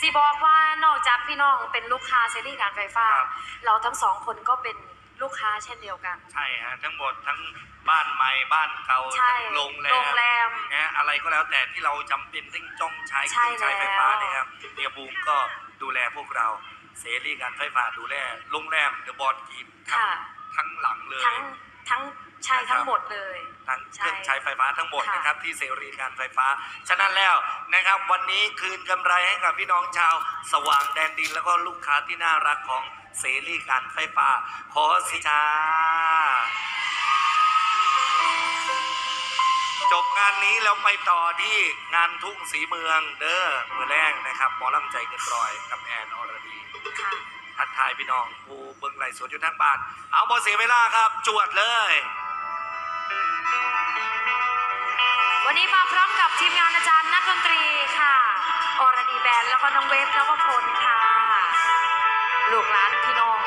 พี่น้องเป็นลูกค้าเซรีการไฟฟ้า ครับ เราทั้งสองคนก็เป็นลูกค้าเช่นเดียวกัน ใช่ฮะทั้งหมดทั้งบ้านใหม่บ้านเก่าใช่ทั้งโรงแรโรมงแรมนะฮะอะไรก็แล้วแต่ที่เราจำเป็นต้องจ้องใช้เคใช่รื่องใช้ไฟฟ้าแล้ว เนี่ยครับเดียบูมก็ดูแลพวกเราเสรีการไฟฟ้าดูแลโรงแรมเดอะบอลกีทั้งค่ะ ทั้งหลังเลย ทั้ง ทั้งใช่นะครับทั้งหมดเลย ทั้งใช่เครื่องใช้ไฟฟ้าทั้งหมดค่ะนะครับที่เสรีการไฟฟ้า ฉะนั้นแล้วนะครับ วันนี้คืนกำไรให้กับพี่น้องชาว สว่างแดนดินแล้วก็ลูกค้าที่น่ารักของเสรีการไฟฟ้า ขอสิจ้าจบงานนี้แล้วไปต่อที่งานทุ่งสีเมืองเด้อมือแรกนะครับหมอลำใจเกินร้อยกับแอนอรดีค่ะ ทักทายพี่น้องผู้เบิงไลฟ์สดอยู่ทางบ้าน เอาบอเสียเวลาครับจวดเลย วันนี้มาพร้อมกับทีมงานอาจารย์นักดนตรีค่ะ อรดีแบนด์แล้วก็น้องเวฟนวพลค่ะ ลูกหลานพี่น้อง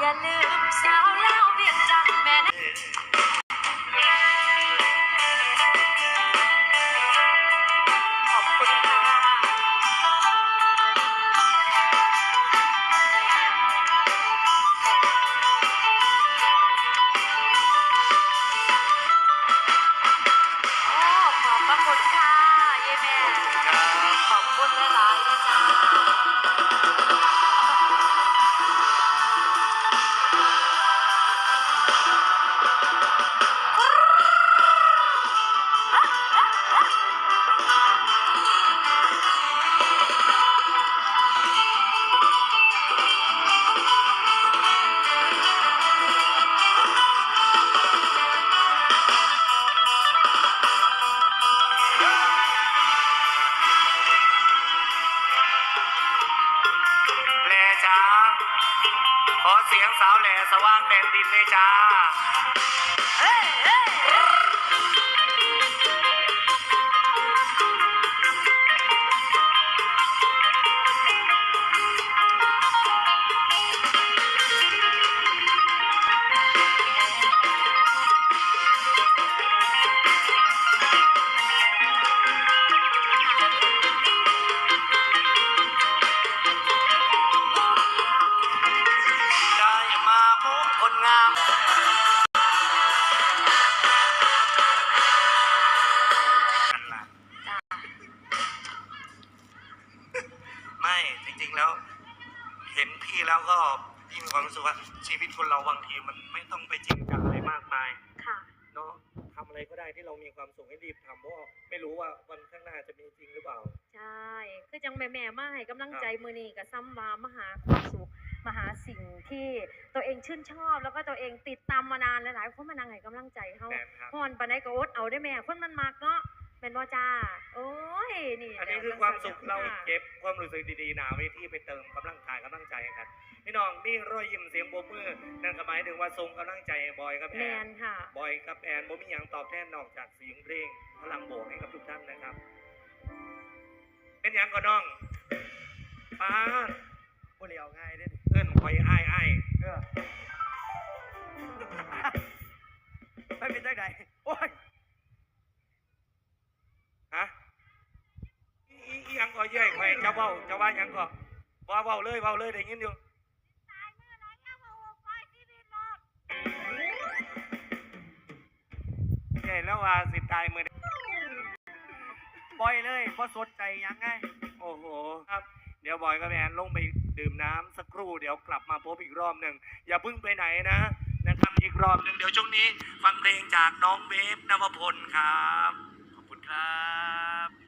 อย่าลืมสาวเล่าเรียกจันแม่นะ ขอเสียงสาวแหล่สว่างแดนดินเลยจ้า เฮ้ยเฮ้ย ริงๆแล้ว เห็นพี่แล้วก็พี่มีความรู้สึกว่าชีวิตคนเราบางทีมันไม่ต้องไปจริงจังอะไรมากมายค่ะ เนาะทำอะไรก็ได้ที่เรามีความสุขให้รีบทำเพราะว่าไม่รู้ว่าวันข้างหน้าจะมีจริงหรือเปล่า ใช่ คือจังแม่แม่ๆมาให้กำลังใจมือนี้กับซ้ำมามาหาความสุขมาหาสิ่งที่ตัวเองชื่นชอบ แล้วก็ตัวเองติดตามมานานหลายๆคนมานั่งให้กำลังใจเขาแม่นครับฮอนปานใดก็อดเอาได้แม่คนมันมักเนาะ เป็นว่าจ้า โอ้ย นี่อันนี้แหละคือความสุขเราค่ะเก็บความรู้สึกดีๆหนาเวทีไปเติมกำลังกายกำลังใจให้กันพี่น้องมีรอยยิ้มเสียงโบกมือนั่นก็หมายถึงว่าทรงกำลังใจให้บอยกับแมแอนนค่ะบอยกับแอนบ่มีอย่างตอบแทนนอกจากเสียงเพลงพลังโบกให้กับทุกท่านนะครับ เป็นอย่างก็น้องป้าดบ่เลียวง่ายเด้อเอิ้นคอยอ้ายอ้าย อีอีอีหยังก็เย่ยคอยเจ้าเบ้าเจ้าว่าหยังก็ว่าเบาเลยเบาเลยได้ยินอยู่เห็นแล้วว่าสิตายมือใดปล่อยเลยเพราะสดใจยังไง โอ้โหครับ เดี๋ยวบอยกับแอนลงไปดื่มน้ำสักครู่เดี๋ยวกลับมาพบอีกรอบหนึ่งอย่าเพิ่งไปไหนนะนะครับอีกรอบหนึ่งเดี๋ยวช่วงนี้ ฟังเพลงจากน้องเบฟนวพลครับ ขอบคุณครับ